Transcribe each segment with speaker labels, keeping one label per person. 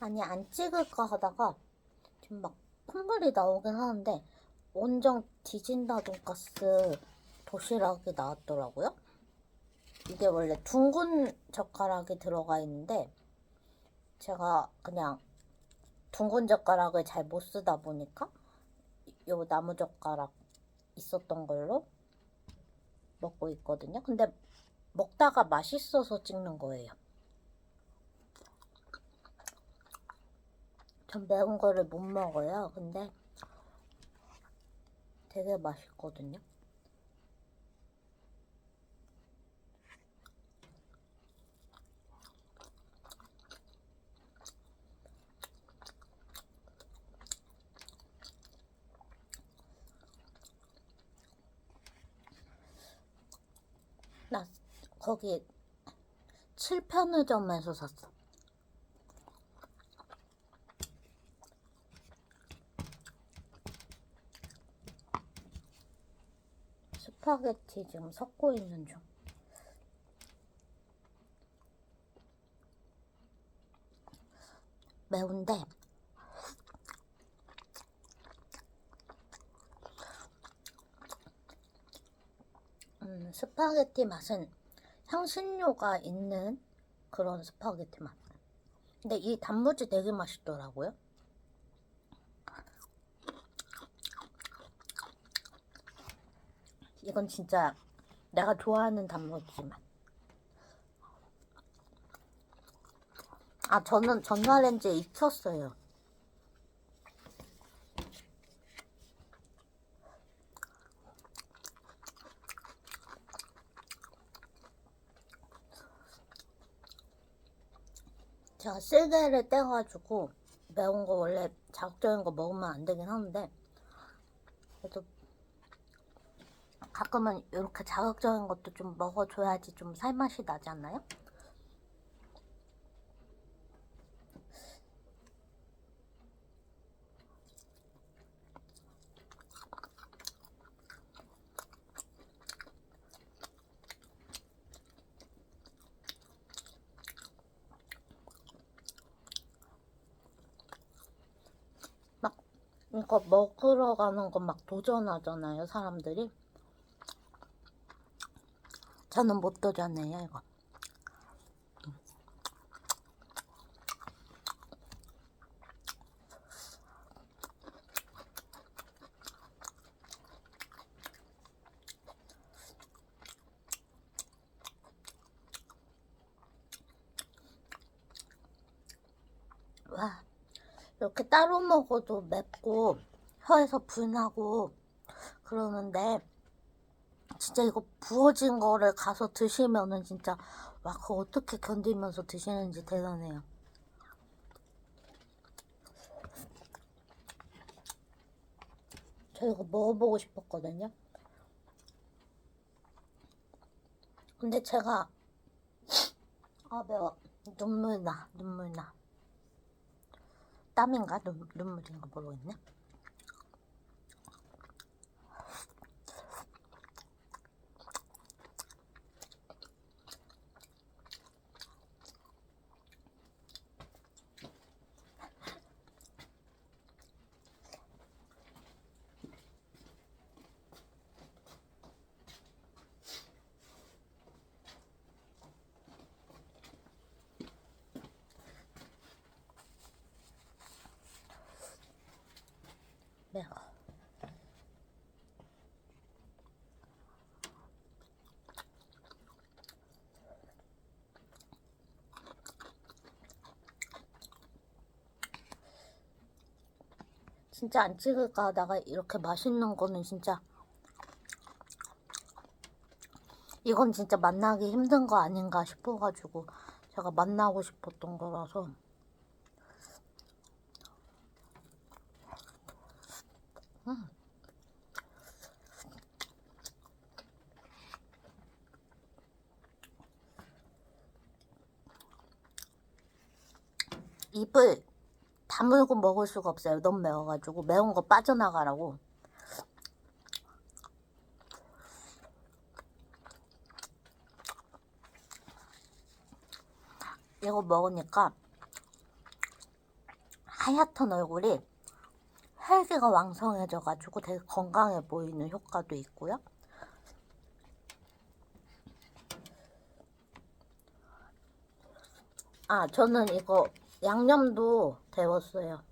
Speaker 1: 아니 안 찍을까 하다가 지금 막 콧물이 나오긴 하는데 원정 디진다 돈가스 도시락이 나왔더라고요. 이게 원래 둥근 젓가락이 들어가 있는데 제가 그냥 둥근 젓가락을 잘 못 쓰다 보니까 요 나무 젓가락 있었던 걸로 먹고 있거든요. 근데 먹다가 맛있어서 찍는 거예요. 전 매운 거를 못 먹어요. 근데 되게 맛있거든요. 나 거기 7편의점에서 샀어. 스파게티 지금 섞고 있는 중. 매운데 음, 스파게티 맛은 향신료가 있는 그런 스파게티 맛. 근데 이 단무지 되게 맛있더라고요. 이건 진짜 내가 좋아하는 단무지만. 아, 저는 전자레인지에 익혔어요. 제가 쓸개를 떼가지고 매운 거 원래 자극적인 거 먹으면 안 되긴 하는데 그래도 가끔은 이렇게 자극적인 것도 좀 먹어줘야지 좀 살맛이 나지 않나요? 막 이거 먹으러 가는 거 막 도전하잖아요, 사람들이. 저는 못 도전해요, 이거. 와, 이렇게 따로 먹어도 맵고 혀에서 불나고 그러는데 진짜 이거 부어진 거를 가서 드시면은 진짜 와 그거 어떻게 견디면서 드시는지 대단해요. 저 이거 먹어보고 싶었거든요. 근데 제가 아 매워 눈물 나 눈물 나 땀인가 눈, 눈물인가 모르겠네. 매워. 진짜 안 찍을까 하다가 이렇게 맛있는 거는 진짜 이건 진짜 만나기 힘든 거 아닌가 싶어가지고 제가 만나고 싶었던 거라서 음. 입을 다물고 먹을 수가 없어요. 너무 매워가지고 매운 거 빠져나가라고. 이거 먹으니까 하얗던 얼굴이 혈기가 왕성해져가지고 되게 건강해 보이는 효과도 있고요. 아, 저는 이거 양념도 데웠어요.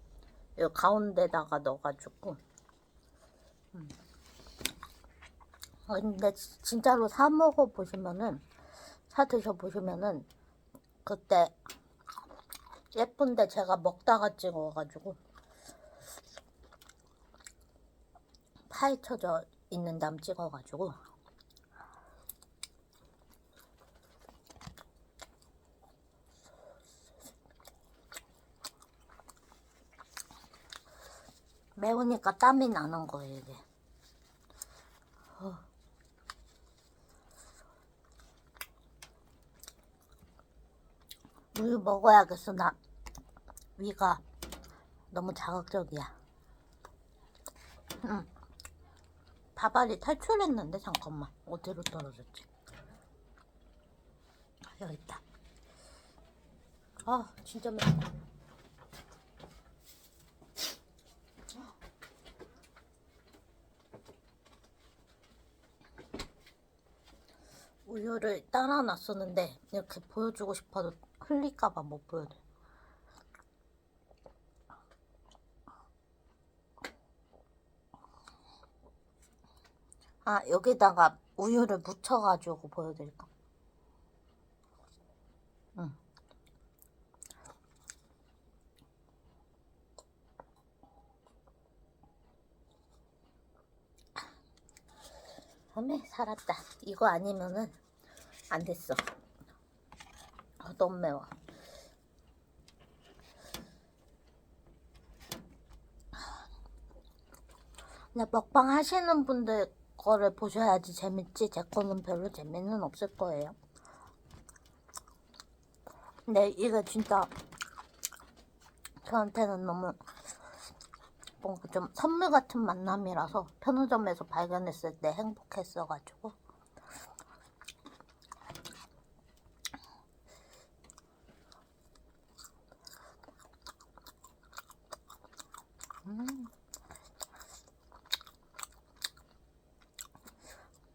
Speaker 1: 이 가운데다가 넣어가지고. 음. 아, 근데 지- 진짜로 사 먹어 보시면은 사 드셔 보시면은 그때 예쁜데 제가 먹다가 찍어가지고 파헤쳐져 있는 담 찍어가지고 매우니까 땀이 나는 거예요 이게. 어. 먹어야겠어. 나 위가 너무 자극적이야. 응. 밥알이 탈출했는데 잠깐만. 어디로 떨어졌지? 아, 여기 있다. 아 진짜 맵다 우유를 따라 놨었는데 이렇게 보여주고 싶어도 흘릴까봐 못 보여줘. 아 여기다가 우유를 묻혀가지고 보여드릴까? 응. 어메 살았다. 이거 아니면은 안 됐어. 아, 너무 매워. 근데 먹방 하시는 분들 거를 보셔야지 재밌지. 제 거는 별로 재미는 없을 거예요. 근데 이게 진짜 저한테는 너무 뭔가 좀 선물 같은 만남이라서 편의점에서 발견했을 때 행복했어가지고 음.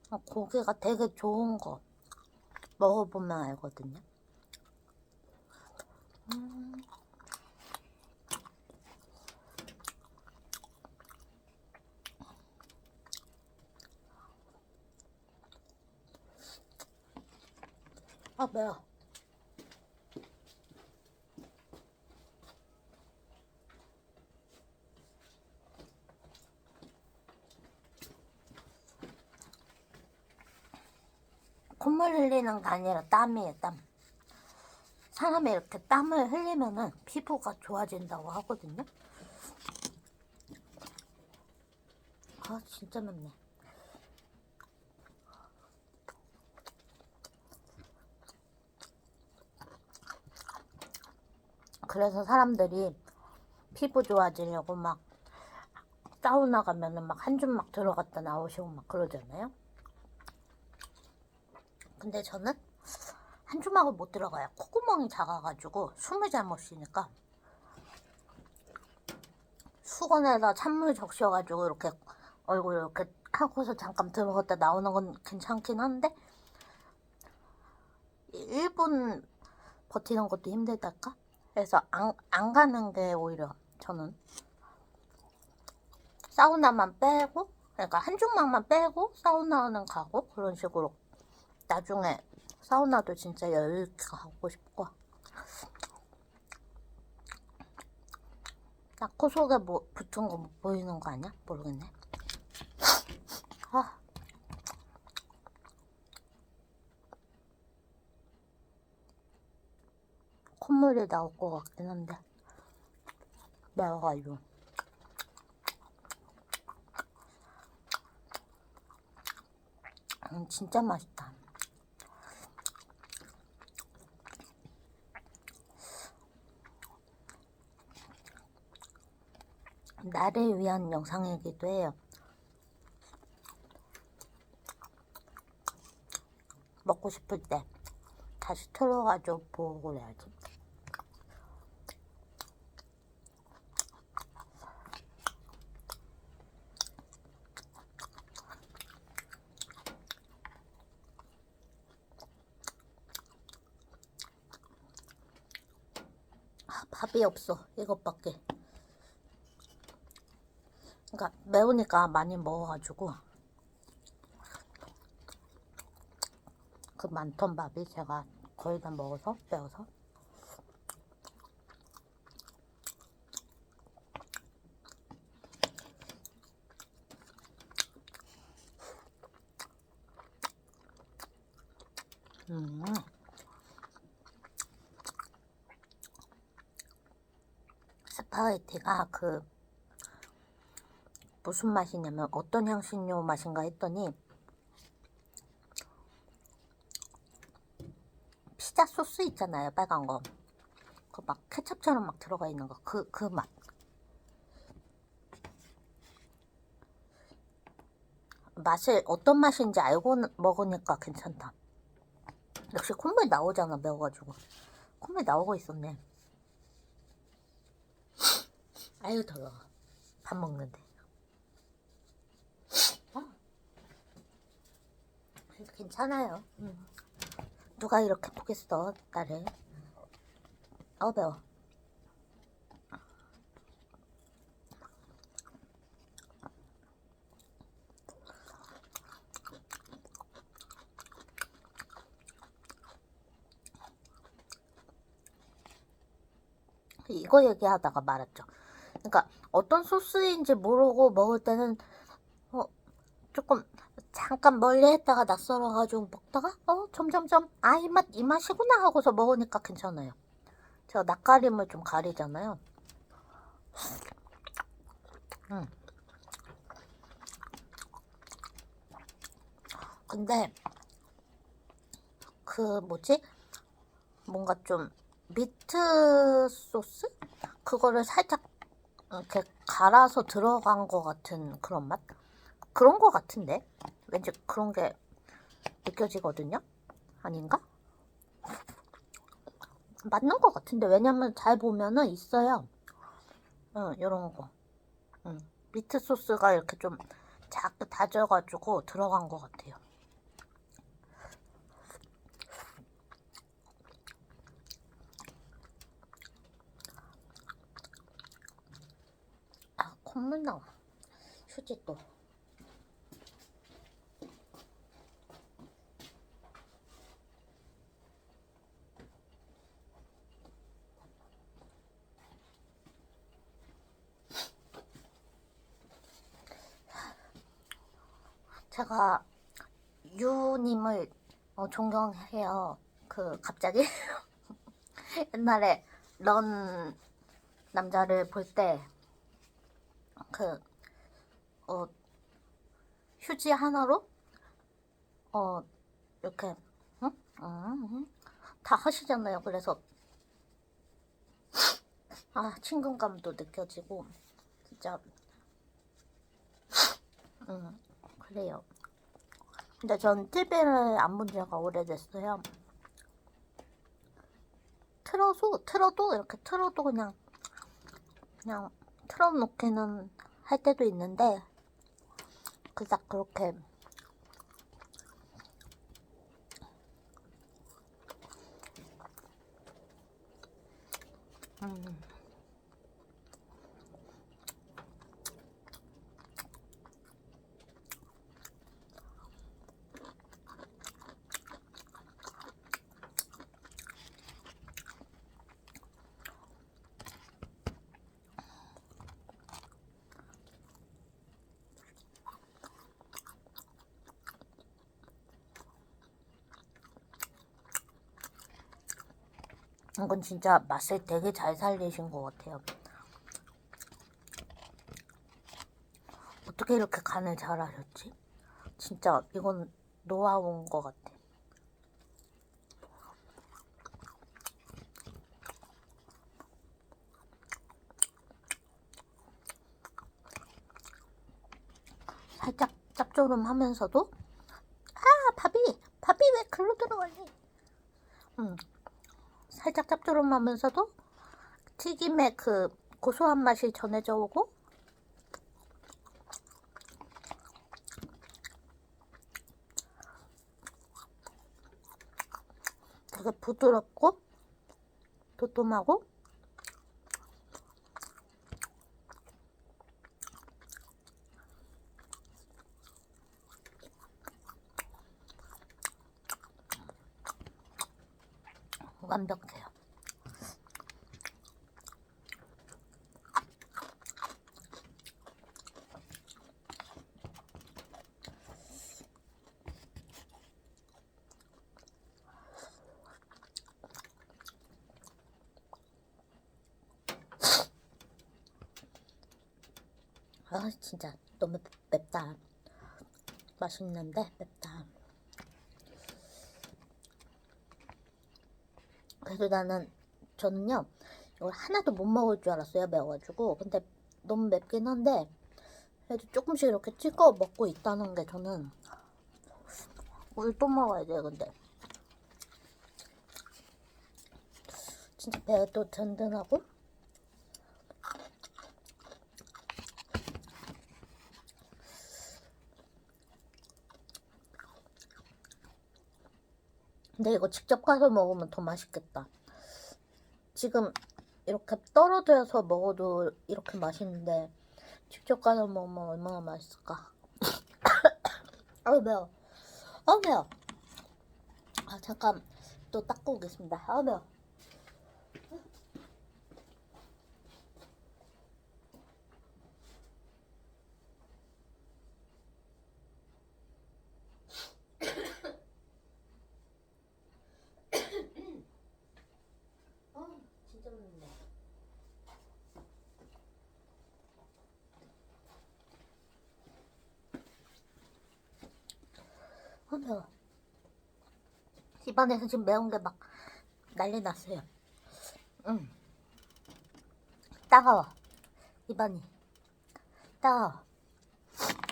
Speaker 1: 아, 고기가 되게 좋은 거 먹어보면 알거든요. 음. 아 매워. 콧물 흘리는 게 아니라 땀이에요, 땀. 사람이 이렇게 땀을 흘리면은 피부가 좋아진다고 하거든요. 아, 진짜 맵네. 그래서 사람들이 피부 좋아지려고 막 사우나 가면은 막 한 줌 막 들어갔다 나오시고 막 그러잖아요. 근데 저는 한 주막을 못 들어가요. 콧구멍이 작아가지고 숨을 잘못 쉬니까 수건에다 찬물 적셔가지고 이렇게 얼굴 이렇게 하고서 잠깐 들어갔다 나오는 건 괜찮긴 한데 1분 버티는 것도 힘들달까? 그래서 안, 안 가는 게 오히려 저는 사우나만 빼고 그러니까 한 주막만 빼고 사우나는 가고 그런 식으로 나중에 사우나도 진짜 여유 있게 가고 싶고. 나 코 속에 뭐 붙은 거못 보이는 거 아니야? 모르겠네. 아. 콧물이 나올 것 같긴 한데. 매워가지고. 음, 진짜 맛있다 나를 위한 영상이기도 해요. 먹고 싶을 때 다시 틀어가지고 보고 그래야지. 아, 밥이 없어 이것밖에 그러니까 매우니까 많이 먹어가지고 그 많던 밥이 제가 거의 다 먹어서 빼어서 음. 스파게티가 그 무슨 맛이냐면 어떤 향신료 맛인가 했더니 피자 소스 있잖아요 빨간 거. 그 막 케첩처럼 막 들어가 있는 거. 그 그 맛. 맛을 어떤 맛인지 알고 먹으니까 괜찮다. 역시 콧물 나오잖아 매워가지고. 콧물 나오고 있었네. 아유 더러워. 밥 먹는데 그래도 괜찮아요 음. 누가 이렇게 보겠어 나를 어 매워 이거 얘기하다가 말았죠. 그러니까 어떤 소스인지 모르고 먹을 때는 어 조금 잠깐 멀리 했다가 낯설어가지고 먹다가 어 점점점 아 이 맛 이 맛이구나 하고서 먹으니까 괜찮아요. 제가 낯가림을 좀 가리잖아요. 음. 근데 그 뭐지 뭔가 좀 미트 소스 그거를 살짝 이렇게 갈아서 들어간 것 같은 그런 맛 그런 것 같은데 왠지 그런 게 느껴지거든요? 아닌가? 맞는 것 같은데. 왜냐면 잘 보면은 있어요. 응 이런 거. 응. 미트 소스가 이렇게 좀 작게 다져가지고 들어간 것 같아요. 아 콧물 나와. 휴지 또 제가 유님을 어, 존경해요. 그 갑자기 옛날에 런 남자를 볼 때그 어, 휴지 하나로 어 이렇게 응. 다 하시잖아요. 그래서 아 친근감도 느껴지고 진짜 음 그래요. 근데 전 TV를 안 본 지가 오래됐어요. 틀어도 틀어도 이렇게 틀어도 그냥 그냥 틀어놓기는 할 때도 있는데 그닥 그렇게 음. 이건 진짜 맛을 되게 잘 살리신 것 같아요. 어떻게 이렇게 간을 잘 하셨지? 진짜 이건 노하우인 것 같아. 살짝 짭조름하면서도 아 밥이 밥이 왜 글로 들어가니? 살짝 짭조름하면서도 튀김의 그 고소한 맛이 전해져 오고 되게 부드럽고 도톰하고 완벽해. 맛있는데? 맵다. 그래도 나는 저는요 이걸 하나도 못 먹을 줄 알았어요 매워가지고. 근데 너무 맵긴 한데 그래도 조금씩 이렇게 찍어 먹고 있다는 게 저는 우유 또 먹어야 돼요 근데. 진짜 배가 또 든든하고 근데 이거 직접 가서 먹으면 더 맛있겠다. 지금 이렇게 떨어져서 먹어도 이렇게 맛있는데 직접 가서 먹으면 얼마나 맛있을까? 아우 매워. 아우 매워. 아 잠깐 또 닦고 오겠습니다. 아우 매워. 아 매워. 입안에서 지금 매운 게 막 난리 났어요. 응. 따가워. 입안이. 따가워.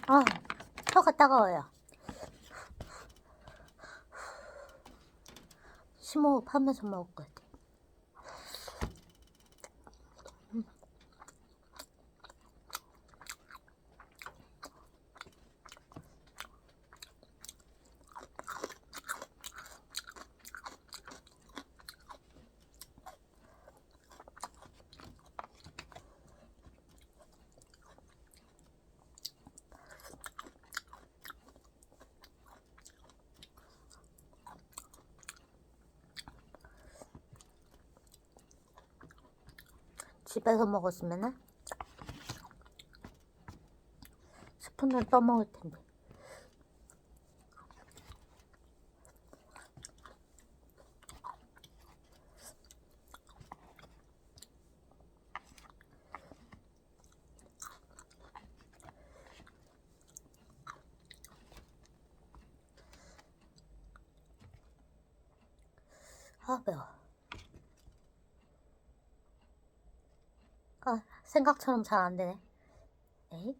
Speaker 1: 아, 혀가 따가워요. 심호흡 하면서 먹을 것 같아. 집에서 먹었으면은 스푼을 떠먹을 텐데. 아 매워. 아, 생각처럼 잘 안 되네. 에이?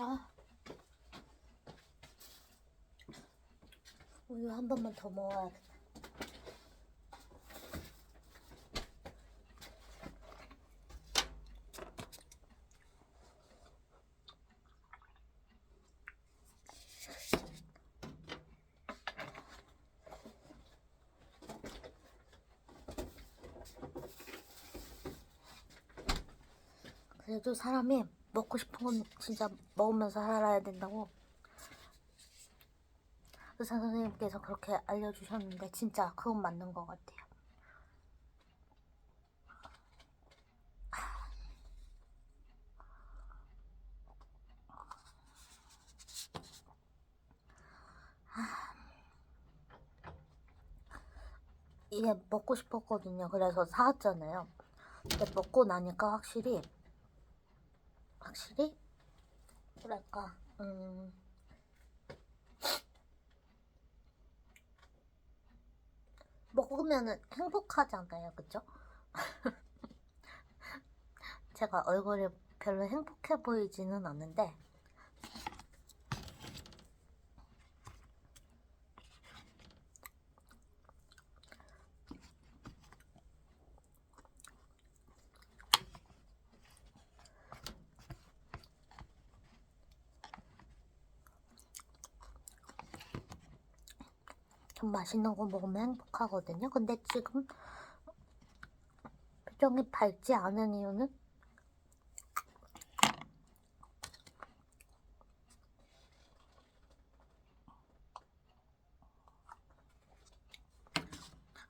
Speaker 1: 아. 우유 한 번만 더 먹어야겠다. 그래도 사람이 먹고 싶은 건 진짜 먹으면서 살아야 된다고 의사 선생님께서 그렇게 알려주셨는데 진짜 그건 맞는 것 같아요. 이게 먹고 싶었거든요. 그래서 사왔잖아요. 근데 먹고 나니까 확실히 확실히 뭐랄까 음 먹으면은 행복하잖아요 그죠? 제가 얼굴이 별로 행복해 보이지는 않는데 좀 맛있는 거 먹으면 행복하거든요. 근데 지금 표정이 밝지 않은 이유는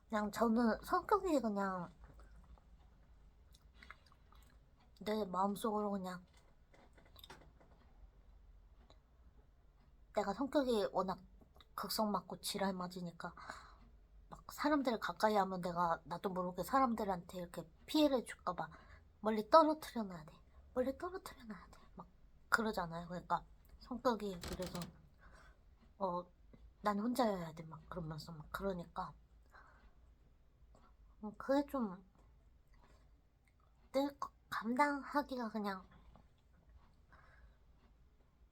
Speaker 1: 그냥 저는 성격이 그냥 내 마음속으로 그냥 내가 성격이 워낙 극성 맞고 지랄 맞으니까 막 사람들을 가까이 하면 내가 나도 모르게 사람들한테 이렇게 피해를 줄까 봐 멀리 떨어뜨려 놔야 돼. 멀리 떨어뜨려 놔야 돼. 막 그러잖아요. 그러니까 성격이 그래서 어 난 혼자여야 돼. 막 그러면서 막 그러니까 음, 그게 좀늘 감당하기가 그냥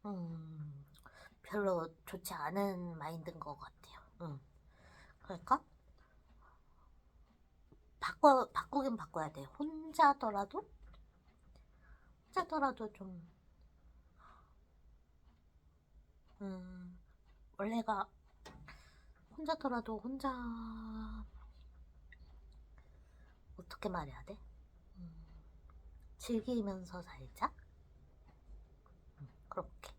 Speaker 1: 음 별로 좋지 않은 마인드인 것 같아요. 응. 그러니까 바꿔 바꾸긴 바꿔야 돼. 혼자더라도 혼자더라도 좀 음, 원래가 혼자더라도 혼자 어떻게 말해야 돼? 음, 즐기면서 살자. 음, 그렇게